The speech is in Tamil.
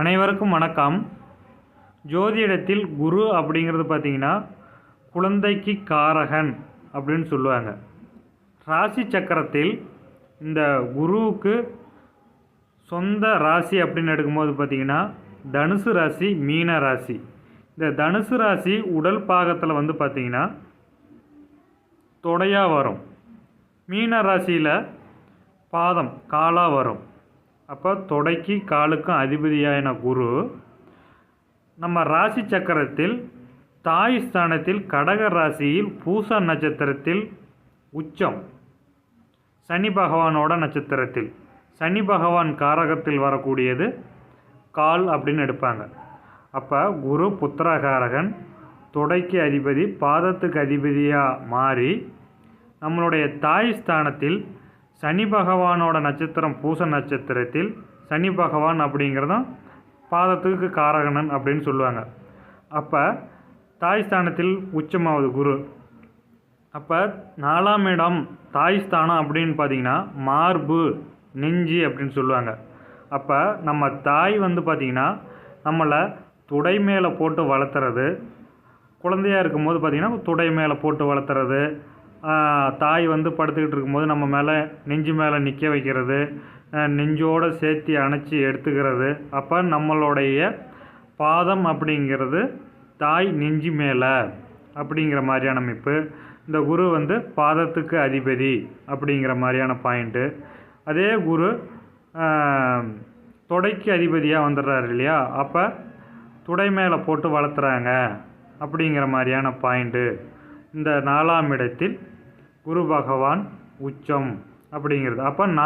அனைவருக்கும் வணக்கம். ஜோதிடத்தில் குரு அப்படிங்கிறது பார்த்திங்கன்னா குழந்தைக்கு காரகன் அப்படின்னு சொல்லுவாங்க. ராசி சக்கரத்தில் இந்த குருவுக்கு சொந்த ராசி அப்படின்னு எடுக்கும்போது பார்த்தீங்கன்னா தனுசு ராசி மீன ராசி. இந்த தனுசு ராசி உடல் பாகத்தில் வந்து பார்த்திங்கன்னா தொடையாக வரும். மீன ராசியில் பாதம் காலாக வரும். அப்போ தொடைக்கு காலுக்கும் அதிபதியான குரு. நம்ம ராசி சக்கரத்தில் தாய் ஸ்தானத்தில் கடக ராசியில் பூச நட்சத்திரத்தில் உச்சம். சனி பகவானோட நட்சத்திரத்தில். சனி பகவான் காரகத்தில் வரக்கூடியது கால் அப்படின்னு எடுப்பாங்க. அப்போ குரு புத்திரகாரகன் தொடைக்கு அதிபதி பாதத்துக்கு அதிபதியாக மாறி நம்மளுடைய தாய் ஸ்தானத்தில் சனி பகவானோட நட்சத்திரம் பூச நட்சத்திரத்தில் சனி பகவான் அப்படிங்கிறதும் பாதத்துக்கு காரகணன் அப்படின்னு சொல்லுவாங்க. அப்போ தாய் ஸ்தானத்தில் உச்சமாவது குரு. அப்போ நாலாம் இடம் தாய் ஸ்தானம் அப்படின்னு பார்த்தீங்கன்னா மார்பு நெஞ்சு அப்படின்னு சொல்லுவாங்க. அப்போ நம்ம தாய் வந்து பார்த்திங்கன்னா நம்மளை துடை மேலே போட்டு வளர்த்துறது குழந்தையாக இருக்கும்போது பார்த்திங்கன்னா துடை மேலே போட்டு வளர்த்துறது தாய் வந்து படுத்துக்கிட்டு இருக்கும்போது நம்ம மேலே நெஞ்சு மேலே நிற்க வைக்கிறது நெஞ்சோடு சேர்த்து அணைச்சி எடுத்துக்கிறது. அப்போ நம்மளுடைய பாதம் அப்படிங்கிறது தாய் நெஞ்சு மேலே அப்படிங்கிற மாதிரியான அமைப்பு. இந்த குரு வந்து பாதத்துக்கு அதிபதி அப்படிங்கிற மாதிரியான பாயிண்ட்டு. அதே குரு தொடைக்கு அதிபதியாக வந்துடுறாரு இல்லையா? அப்போ துடை மேலே போட்டு வளர்த்துறாங்க அப்படிங்கிற மாதிரியான பாயிண்ட்டு. இந்த நாலாம் இடத்தில் குரு பகவான் உச்சம் அப்படிங்கிறது. அப்போ நான்